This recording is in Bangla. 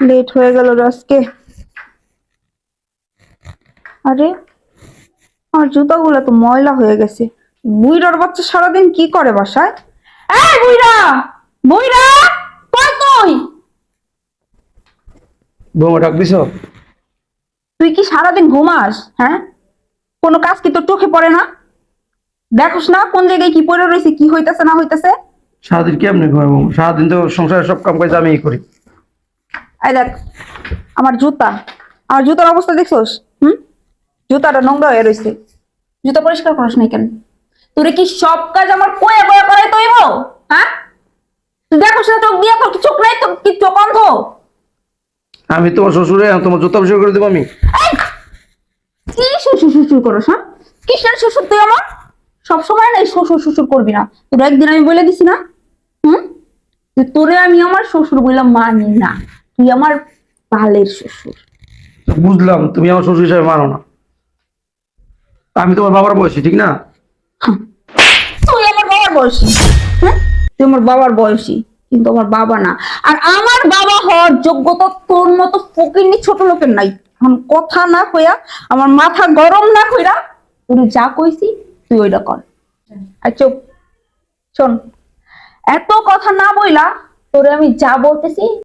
লেট হয়ে গেল আজকে আরে আর জুতাগুলো তো ময়লা হয়ে গেছে। বুইরার বাচ্চা সারাদিন কি করে বাসায়? এই বুইরা! বুইরা কই তুই? বৌমা ডাক দিছ? তুই কি সারাদিন ঘুমাস হ্যাঁ? কোনো কাজ কি তোর চোখে পড়ে না? দেখোস না কোন জায়গায় কি পড়ে রয়েছে কি হইতাছে না হইতাছে? সারাদিন কেমনি ঘুমাবো সারাদিন তো সংসারের সব কাম কাজ আমিই করি। এই দেখ আমার জুতা। আমার জুতার অবস্থা দেখছোস? হুম? জুতাটা নোংরা হয়ে রয়েছে জুতা পরিষ্কার করিস নাই কেন? তোরে কি সব কাজ আমার কয়ে কয়ে করাই তৈব? হ্যাঁ? তুই দেখোস না চোখ দিয়ে তোর কি চোখ নাই? তোর কি চোখ অন্ধ? আমি তোমার শ্বশুরে তোমার জুতা পরিষ্কার করে দেবো আমি। কি শ্বশুর শ্বশুর করস হ্যাঁ? কিসের শ্বশুর তুই আমার? সব সময় না এই শ্বশুর শ্বশুর করবি না। তোর একদিন আমি বলে দিছি না হুম? যে তোরে আমি আমার শ্বশুর বললাম মানি না। তুই আমার পালের শ্বশুর। বুঝলাম তুমি আমার শ্বশুর হিসাবে মানো না। আমি তোমার বাবার বয়সী ঠিক না? তুই আমার বাবার বয়সী। হ্যাঁ? তুই আমার বাবার বয়সী কিন্তু আমার বাবা না। আর আমার বাবা হওয়ার যোগ্যতা তোর মতো ফকিরনি ছোট লোকের নাই। এখন কথা না কইয়া আমার মাথা গরম না কইরা তুই যা কইছি তুই ওইটা কর। আর চুপ। শোন এত কথা না বইলা তোরে আমি যা বলতেছি